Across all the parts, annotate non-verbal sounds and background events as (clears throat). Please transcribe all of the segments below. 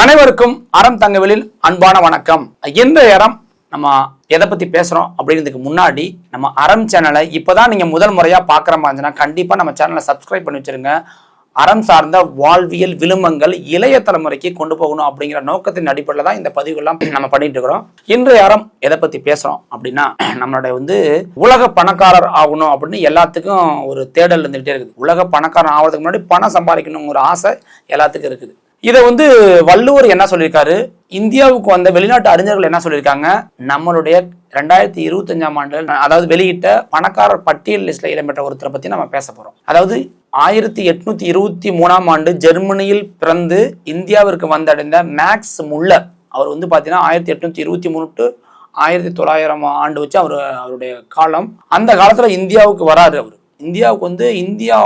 அனைவருக்கும் அறம் தங்கவெளியில் அன்பான வணக்கம். எந்த இடம் நம்ம எதை பத்தி பேசுறோம் அப்படிங்கிறதுக்கு முன்னாடி நம்ம அறம் சேனலை இப்போதான் நீங்க முதல் முறையா பார்க்குற இருந்துச்சுன்னா கண்டிப்பா நம்ம சேனலை சப்ஸ்கிரைப் பண்ணி வச்சிருங்க. அறம் சார்ந்த வாழ்வியல் விழுமங்கள் இளைய தலைமுறைக்கு கொண்டு போகணும் அப்படிங்கிற நோக்கத்தின் அடிப்படையில் தான் இந்த பதிவுகள்லாம் நம்ம பண்ணிட்டு இருக்கிறோம். இன்றைய அறம் எதை பத்தி பேசுறோம் அப்படின்னா நம்மளுடைய வந்து உலக பணக்காரர் ஆகணும் அப்படின்னு எல்லாத்துக்கும் ஒரு தேடல் இருந்துகிட்டே இருக்குது. உலக பணக்காரன் ஆகிறதுக்கு முன்னாடி பணம் சம்பாதிக்கணுங்கிற ஆசை எல்லாத்துக்கும் இருக்குது. இதை வந்து வள்ளுவர் என்ன சொல்லியிருக்காரு இந்தியாவுக்கு வந்த வெளிநாட்டு அறிஞர்கள் என்ன சொல்லியிருக்காங்க நம்மளுடைய ரெண்டாயிரத்தி இருபத்தஞ்சாம் ஆண்டு அதாவது வெளியிட்ட பணக்காரர் பட்டியல் லிஸ்ட்ல இடம்பெற்ற ஒருத்தரை பத்தி நம்ம பேச போறோம். அதாவது ஆயிரத்தி எட்நூத்தி இருபத்தி மூணாம் ஆண்டு ஜெர்மனியில் பிறந்து இந்தியாவிற்கு வந்தடைந்த மேக்ஸ் முல்லர். அவர் வந்து பாத்தீங்கன்னா ஆயிரத்தி எட்நூத்தி இருபத்தி மூணு டு ஆயிரத்தி தொள்ளாயிரம் ஆண்டு வச்சு அவர் அவருடைய காலம். அந்த காலத்துல இந்தியாவுக்கு வராரு அவர். இந்தியாவுக்கு வந்து இந்தியா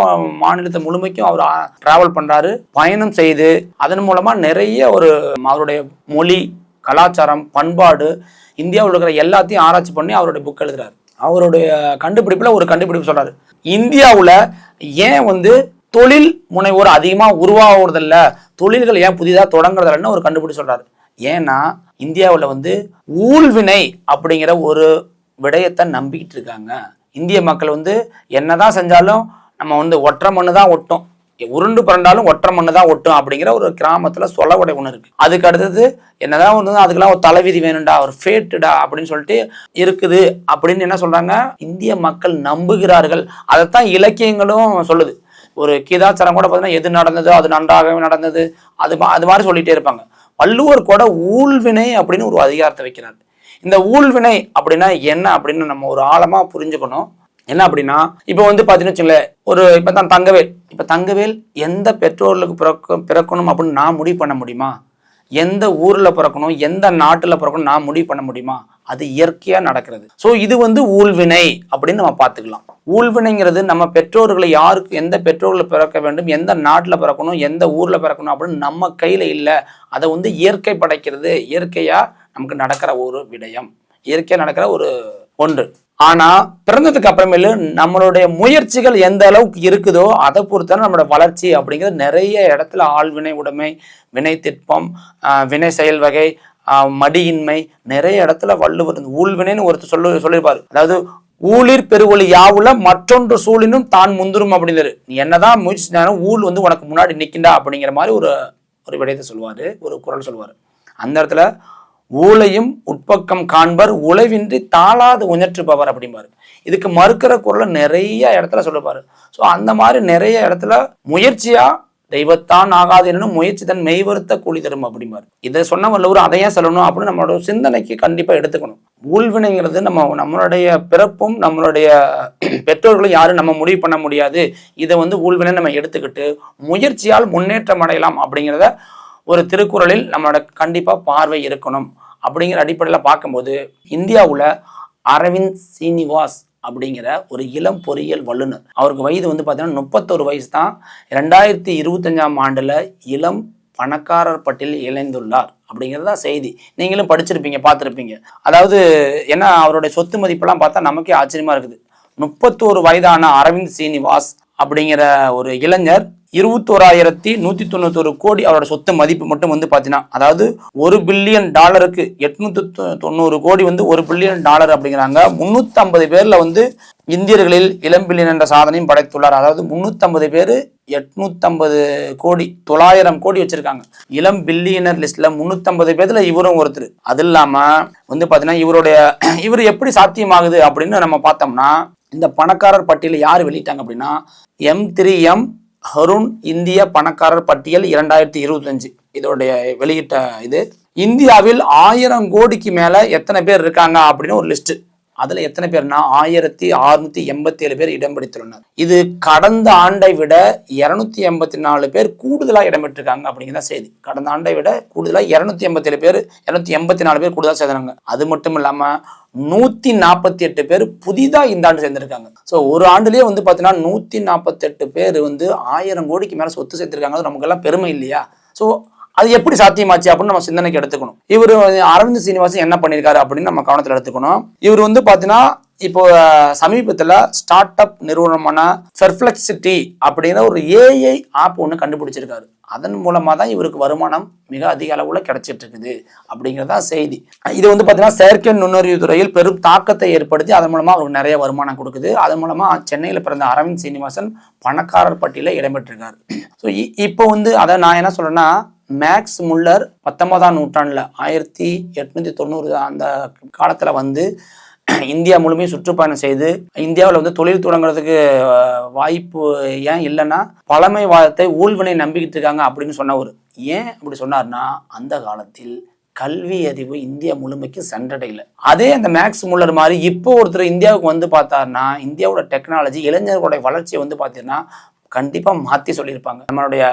மாநிலத்தை முழுமைக்கும் அவர் டிராவல் பண்ணுறாரு பயணம் செய்து அதன் மூலமாக நிறைய ஒரு அவருடைய மொழி கலாச்சாரம் பண்பாடு இந்தியாவில் இருக்கிற எல்லாத்தையும் ஆராய்ச்சி பண்ணி அவருடைய புக் எழுதுறாரு. அவருடைய கண்டுபிடிப்பில் ஒரு கண்டுபிடிப்பு சொல்கிறாரு இந்தியாவில் ஏன் வந்து தொழில் முனைவோர் அதிகமாக உருவாகுறதில்ல தொழில்கள் ஏன் புதிதாக தொடங்குறதில்லன்னு ஒரு கண்டுபிடிப்பு சொல்கிறாரு ஏன்னா இந்தியாவில் வந்து ஊழ்வினை அப்படிங்கிற ஒரு விடயத்தை நம்பிக்கிட்டு இருக்காங்க. இந்திய மக்கள் வந்து என்னதான் செஞ்சாலும் நம்ம வந்து ஒற்றை மண்ணு தான் ஒட்டும். உருண்டு பிறண்டாலும் ஒற்றை மண்ணு தான் ஒட்டும் அப்படிங்கிற ஒரு கிராமத்தில் சொலவடை ஒன்று இருக்குது அதுக்கு அடுத்தது என்னதான் வந்து அதுக்கெல்லாம் ஒரு தலைவிதி வேணும்டா ஒரு ஃபேட்டுடா அப்படின்னு சொல்லிட்டு இருக்குது அப்படின்னு என்ன சொல்கிறாங்க இந்திய மக்கள் நம்புகிறார்கள். அதைத்தான் இலக்கியங்களும் சொல்லுது. ஒரு கீதாச்சாரம் கூட பார்த்தீங்கன்னா எது நடந்ததோ அது நன்றாகவே நடந்தது. அது அது மாதிரி சொல்லிகிட்டே இருப்பாங்க. வள்ளுவர் கூட ஊழ்வினை அப்படின்னு ஒரு அதிகாரத்தை வைக்கிறார். இந்த ஊழ்வினை அப்படின்னா என்ன அப்படின்னு நம்ம ஒரு ஆழமா புரிஞ்சுக்கணும். என்ன அப்படின்னா இப்போ வந்து பார்த்தீங்கன்னு வச்சுங்களேன் ஒரு இப்போ தான் தங்கவேல். இப்போ தங்கவேல் எந்த பெற்றோர்களுக்கு பிறக்க பிறக்கணும் அப்படின்னு நான் முடிவு பண்ண முடியுமா? எந்த ஊரில் பிறக்கணும் எந்த நாட்டில் பிறக்கணும் நான் முடிவு பண்ண முடியுமா? அது இயற்கையாக நடக்கிறது. ஸோ இது வந்து ஊழ்வினை அப்படின்னு நம்ம பார்த்துக்கலாம். ஊழ்வினைங்கிறது நம்ம பெற்றோர்களை யாருக்கு எந்த பெற்றோர்களை பிறக்க வேண்டும் எந்த நாட்டில் பிறக்கணும் எந்த ஊரில் பிறக்கணும் அப்படின்னு நம்ம கையில் இல்லை. அதை வந்து இயற்கை படைக்கிறது இயற்கையாக நமக்கு நடக்கிற ஒரு விடயம் இயற்கையாக நடக்கிற ஒரு ஒன்று. ஆனால் பிறந்ததுக்கு அப்புறமேலு நம்மளுடைய முயற்சிகள் எந்த அளவுக்கு இருக்குதோ அதை பொறுத்தான நம்மளோட வளர்ச்சி அப்படிங்கிறது நிறைய இடத்துல ஆழ்வினை உடைமை வினை திட்பம் வினை செயல் வகை மடியின்மை நிறைய இடத்துல வள்ளுவர் ஊழ்வினைன்னு ஒருத்தர் சொல்லு சொல்லியிருப்பார். அதாவது ஊழிர் பெருவொளி யாவுல மற்றொன்று சூழினும் தான் முந்துரும் அப்படிங்கிறாரு நீ என்னதான் முயற்சி செஞ்சாலும் ஊழ் வந்து உனக்கு முன்னாடி நிற்கின்றா அப்படிங்கிற மாதிரி ஒரு ஒரு விடயத்தை சொல்லுவார் ஒரு குரல் சொல்லுவார். அந்த இடத்துல ஊழையும் உட்பக்கம் காண்பர் உழைவின்றி தாளாது உணர்ற்றுபவர் அப்படிம்பாரு. இதுக்கு மறுக்கிற குரலை நிறைய இடத்துல சொல்லுவாரு ஸோ அந்த மாதிரி நிறைய இடத்துல முயற்சியா தெய்வத்தான் ஆகாது என்னும் முயற்சி தன் மெய்வருத்த கூலி தரும் அப்படிம்பாரு. இதை சொன்ன வல்லவர் அதையே சொல்லணும் அப்படின்னு நம்மளோட சிந்தனைக்கு கண்டிப்பா எடுத்துக்கணும். ஊழ்வினைங்கிறது நம்ம நம்மளுடைய பிறப்பும் நம்மளுடைய (clears throat) பெற்றோர்களும் யாரும் நம்ம முடிவு பண்ண முடியாது. இதை வந்து ஊழ்வினை நம்ம எடுத்துக்கிட்டு முயற்சியால் முன்னேற்றம் அடையலாம் அப்படிங்கிறத ஒரு திருக்குறளில் நம்மளோட கண்டிப்பாக பார்வை இருக்கணும். அப்படிங்கிற அடிப்படையில் பார்க்கும்போது இந்தியாவில் அரவிந்த் சீனிவாஸ் அப்படிங்கிற ஒரு இளம் பொறியியல் வல்லுனர் அவருக்கு வயது வந்து பார்த்தீங்கன்னா முப்பத்தொரு வயசு தான். ரெண்டாயிரத்தி இருபத்தஞ்சாம் ஆண்டில் இளம் பணக்காரர் பட்டியலில் இணைந்துள்ளார் அப்படிங்கிறது தான் செய்தி. நீங்களும் படிச்சிருப்பீங்க பார்த்துருப்பீங்க. அதாவது என்ன அவருடைய சொத்து மதிப்பெல்லாம் பார்த்தா நமக்கே ஆச்சரியமாக இருக்குது. முப்பத்தோரு வயதான அரவிந்த் சீனிவாஸ் அப்படிங்கிற ஒரு இளைஞர் இருபத்தோராயிரத்தி நூத்தி தொண்ணூத்தொரு கோடி அவரோட சொத்து மதிப்பு மட்டும் வந்து பார்த்தீங்கன்னா அதாவது ஒரு பில்லியன் டாலருக்கு எட்நூத்தி தொ- தொண்ணூறு கோடி வந்து ஒரு பில்லியன் டாலர் அப்படிங்கிறாங்க. முன்னூத்தி ஐம்பது பேர்ல வந்து இந்தியர்களில் இளம் பில்லியன் என்ற சாதனையும் படைத்துள்ளார். அதாவது முன்னூத்தம்பது பேர் எட்நூத்தம்பது கோடி தொள்ளாயிரம் கோடி வச்சிருக்காங்க. இளம் பில்லியனர் லிஸ்ட்ல முந்நூற்றம்பது பேர்ல இவரும் ஒருத்தர். அது இல்லாம வந்து பாத்தீங்கன்னா இவருடைய இவர் எப்படி சாத்தியமாகுது அப்படின்னு நம்ம பார்த்தோம்னா இந்த பணக்காரர் பட்டியலை யார் வெளியிட்டாங்க அப்படின்னா எம் த்ரீ எம் ஹருண் இந்திய பணக்காரர் பட்டியல் இரண்டாயிரத்தி இருபத்தஞ்சு. இதோடைய வெளியிட்ட இது. இந்தியாவில் ஆயிரம் கோடிக்கு மேல எத்தனை பேர் இருக்காங்க அப்படின்னு ஒரு லிஸ்ட் அதுல எத்தனை பேர்னா ஆயிரத்தி அறுநூத்தி எண்பத்தி ஏழு பேர் இடம் பிடித்துள்ளனர். இது கடந்த ஆண்டை விட இருநூத்தி எண்பத்தி நாலு பேர் கூடுதலா இடம் பெற்றிருக்காங்க அப்படிங்கிற செய்தி. கடந்த ஆண்டை விட கூடுதலா இருநூத்தி எண்பத்தி ஏழு பேர் இருநூத்தி எண்பத்தி நாலு பேர் கூடுதலா சேர்ந்தாங்க அது மட்டும் இல்லாம நூத்தி நாற்பத்தி எட்டு பேர் புதிதா இந்த ஆண்டு சேர்ந்திருக்காங்க. ஸோ ஒரு ஆண்டுலயே வந்து பாத்தீங்கன்னா நூத்தி நாற்பத்தி எட்டு பேர் வந்து ஆயிரம் கோடிக்கு மேல சொத்து சேர்த்திருக்காங்க அது நமக்கெல்லாம் பெருமை இல்லையா? ஸோ அது எப்படி சாத்தியமாச்சு அப்படின்னு நம்ம சிந்தனைக்கு எடுத்துக்கணும். இவர் அரவிந்த் சீனிவாசன் என்ன பண்ணியிருக்காரு அப்படின்னு நம்ம கவனத்தில் எடுத்துக்கணும். இவர் வந்து பார்த்தீங்கன்னா இப்போ சமீபத்தில் ஸ்டார்ட் அப் நிறுவனமான பெர்ஃப்ளெக்சிட்டி அப்படிங்கிற ஒரு ஏஐ ஆப் ஒன்று கண்டுபிடிச்சிருக்காரு. அதன் மூலமாக தான் இவருக்கு வருமானம் மிக அதிக அளவில் கிடைச்சிட்டு இருக்குது அப்படிங்கிறதா செய்தி. இது வந்து பார்த்தீங்கன்னா செயற்கை நுண்ணறிவு துறையில் பெரும் தாக்கத்தை ஏற்படுத்தி அதன் மூலமாக அவருக்கு நிறைய வருமானம் கொடுக்குது. அதன் மூலமாக சென்னையில் பிறந்த அரவிந்த் சீனிவாசன் பணக்காரர் பட்டியலில் இடம்பெற்றிருக்காரு. ஸோ இப்போ வந்து அதை நான் என்ன சொல்கிறேன்னா மேக்ஸ் முல்லர் பத்தொன்பதாம் நூற்றாண்டில் ஆயிரத்தி எட்நூத்தி தொண்ணூறு அந்த காலத்தில் வந்து இந்தியா முழுமையும் சுற்றுப்பயணம் செய்து இந்தியாவில் வந்து தொழில் தொடங்குறதுக்கு வாய்ப்பு ஏன் இல்லைன்னா பழமைவாதத்தை ஊழ்வினை நம்பிக்கிட்டு இருக்காங்க அப்படின்னு சொன்னவர் ஏன் அப்படி சொன்னார்னா அந்த காலத்தில் கல்வி அறிவு இந்தியா முழுமைக்கு சென்றடையில. அதே அந்த மேக்ஸ் முல்லர் மாதிரி இப்போ ஒருத்தர் இந்தியாவுக்கு வந்து பார்த்தாருன்னா இந்தியாவோட டெக்னாலஜி இளைஞர்களுடைய வளர்ச்சியை வந்து பார்த்தீங்கன்னா கண்டிப்பாக மாற்றி சொல்லியிருப்பாங்க. நம்மளுடைய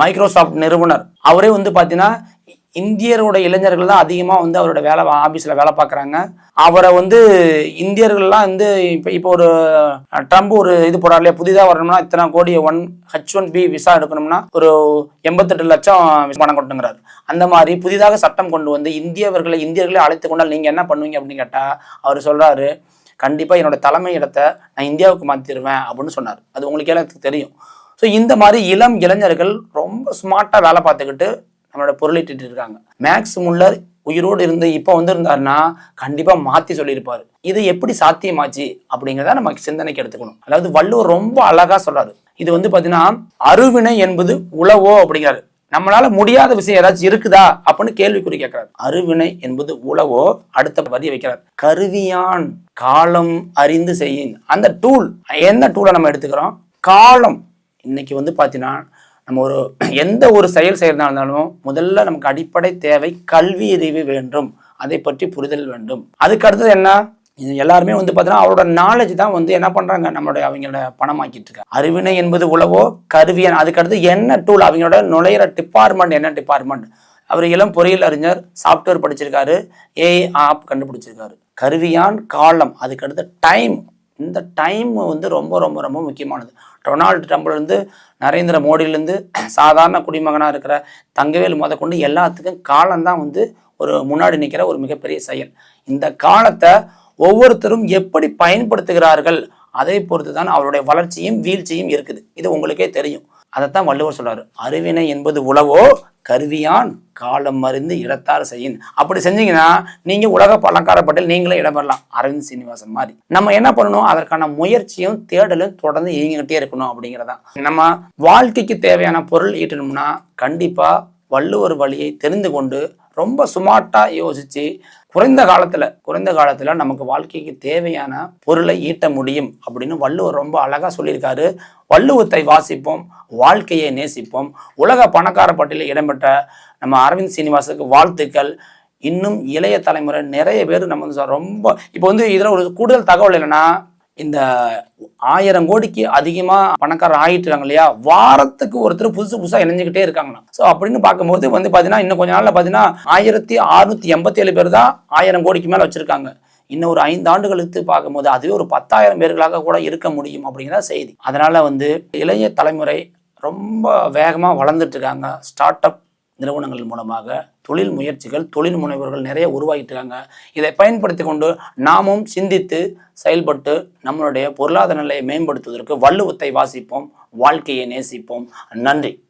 மைக்ரோசாஃப்ட் நிறுவனர். அவரே வந்து பார்த்தீங்கன்னா இந்தியரோட இளைஞர்கள் தான் அதிகமாக வந்து அவரோட வேலை ஆஃபீஸில் வேலை பார்க்குறாங்க. அவரை வந்து இந்தியர்கள்லாம் வந்து இப்போ இப்போ ஒரு ட்ரம்ப் ஒரு இது போடுறாரு இல்லையா புதிதாக வரணும்னா இத்தனை கோடி one H one B visa எடுக்கணும்னா ஒரு எண்பத்தெட்டு லட்சம் பணம் கொண்டுங்கிறார் அந்த மாதிரி புதிதாக சட்டம் கொண்டு வந்து இந்தியவர்களை இந்தியர்களை அழைத்து கொண்டால் நீங்கள் என்ன பண்ணுவீங்க அப்படின்னு கேட்டால் அவர் சொல்கிறாரு கண்டிப்பாக என்னோட தலைமை இடத்தை நான் இந்தியாவுக்கு மாற்றிடுவேன் அப்படின்னு சொன்னார். அது உங்களுக்கே எனக்கு தெரியும். ஸோ இந்த மாதிரி இளம் இளைஞர்கள் ரொம்ப ஸ்மார்ட்டாக வேலை பார்த்துக்கிட்டு நம்மளோட பொருளிட்டு இருக்காங்க. மேக்ஸ் முல்லர் உயிரோடு இருந்து இப்போ வந்திருந்தாருன்னா கண்டிப்பாக மாற்றி சொல்லியிருப்பார். இது எப்படி சாத்தியமாச்சு அப்படிங்கிறத நம்ம சிந்தனைக்கு எடுத்துக்கணும். அதாவது வள்ளுவர் ரொம்ப அழகாக சொல்றாரு. இது வந்து பார்த்தீங்கன்னா அருவினை என்பது உழவோ அப்படிங்கிறாரு. நம்மளால முடியாத விஷயம் ஏதாச்சும் இருக்குதா அப்படின்னு கேள்விக்குறி கேட்கிறார். அருவினை என்பது உழவோ அடுத்த பதிய வைக்கிறார். கருவியான் காலம் அறிந்து செய்யின். அந்த டூல் என்ன டூலை நம்ம எடுத்துக்கிறோம்? காலம். இன்றைக்கி வந்து பார்த்தீங்கன்னா நம்ம ஒரு (clears throat) எந்த ஒரு செயல் செய்கிறதா இருந்தாலும் முதல்ல நமக்கு அடிப்படை தேவை கல்வி அறிவு வேண்டும். அதை பற்றி புரிதல் வேண்டும். அதுக்கு அடுத்தது என்ன? இது எல்லாருமே வந்து பார்த்தீங்கன்னா அவரோட நாலேஜ் தான் வந்து என்ன பண்ணுறாங்க நம்மளுடைய அவங்கள பணமாக்கிட்டு இருக்காங்க. அறிவினை என்பது உழவோ கருவியன் அதுக்கடுத்து என்ன டூல் அவங்களோட நுழையிற டிபார்ட்மெண்ட் என்ன டிபார்ட்மெண்ட் அவர் இளம் பொறியியல் அறிஞர் சாஃப்ட்வேர் படிச்சிருக்காரு ஏஐ ஆப் கண்டுபிடிச்சிருக்காரு. கருவியான் காலம் அதுக்கடுத்து டைம் இந்த டைம் வந்து ரொம்ப ரொம்ப ரொம்ப முக்கியமானது. டொனால்டு ட்ரம்ப்லேருந்து நரேந்திர மோடியிலேருந்து சாதாரண குடிமகனாக இருக்கிற தங்கவேல் முத கொண்டு எல்லாத்துக்கும் காலம்தான் வந்து ஒரு முன்னாடி நிற்கிற ஒரு மிகப்பெரிய செயல். இந்த காலத்தை ஒவ்வொருத்தரும் எப்படி பயன்படுத்துகிறார்கள் அதை பொறுத்து தான் அவருடைய வளர்ச்சியும் வீழ்ச்சியும் இருக்குது. இது உங்களுக்கே தெரியும். அதைத்தான் வள்ளுவர் சொல்றாரு. அறிவினை என்பது உழவோ கருவியான் காலம் மருந்து இடத்தார் செய்யின். அப்படி செஞ்சீங்கன்னா நீங்க உலக பணக்கார நீங்களே இடம்பெறலாம் அரவிந்த் சீனிவாசன் மாதிரி. நம்ம என்ன பண்ணணும்? அதற்கான முயற்சியும் தேடலும் தொடர்ந்து இயங்கிக்கிட்டே இருக்கணும் அப்படிங்கிறதான். நம்ம வாழ்க்கைக்கு தேவையான பொருள் ஈட்டணும்னா கண்டிப்பா வள்ளுவர் வழியை தெரிந்து கொண்டு ரொம்ப சுமார்ட்டாக யோசிச்சு குறைந்த காலத்துல குறைந்த காலத்துல நமக்கு வாழ்க்கைக்கு தேவையான பொருளை ஈட்ட முடியும் அப்படின்னு வள்ளுவர் ரொம்ப அழகா சொல்லியிருக்காரு. வள்ளுவத்தை வாசிப்போம் வாழ்க்கையை நேசிப்போம். உலக பணக்கார பட்டியலில் இடம்பெற்ற நம்ம அரவிந்த் சீனிவாசுக்கு வாழ்த்துக்கள். இன்னும் இளைய தலைமுறை நிறைய பேர் நம்ம வந்து ரொம்ப இப்போ வந்து இதில் ஒரு கூடுதல் தகவல் என்னன்னா இந்த ஆயிரம் கோடிக்கு அதிகமா பணக்காரர் ஆகிட்டுறாங்க இருக்காங்க இல்லையா? வாரத்துக்கு ஒருத்தர் புதுசு புதுசா இணைஞ்சுக்கிட்டே இருக்காங்கண்ணா. ஸோ அப்படின்னு பார்க்கும்போது வந்து பார்த்தீங்கன்னா இன்னும் கொஞ்ச நாள்ல பார்த்தீங்கன்னா ஆயிரத்தி அறுநூத்தி எண்பத்தி ஏழு பேர் தான் ஆயிரம் கோடிக்கு மேல வச்சிருக்காங்க. இன்னும் ஒரு ஐந்து ஆண்டுகளுக்கு பார்க்கும்போது அதுவே ஒரு பத்தாயிரம் பேர்களாக கூட இருக்க முடியும் அப்படிங்கிற செய்தி. அதனால வந்து இளைய தலைமுறை ரொம்ப வேகமாக வளர்ந்துட்டு இருக்காங்க. ஸ்டார்ட் அப் நிறுவனங்கள் மூலமாக தொழில் முயற்சிகள் தொழில் முனைவர்கள் நிறைய உருவாகிட்டு இருக்காங்க இதை பயன்படுத்தி கொண்டு நாமும் சிந்தித்து செயல்பட்டு நம்மளுடைய பொருளாதார நிலையை மேம்படுத்துவதற்கு வள்ளுவத்தை வாசிப்போம் வாழ்க்கையை நேசிப்போம். நன்றி.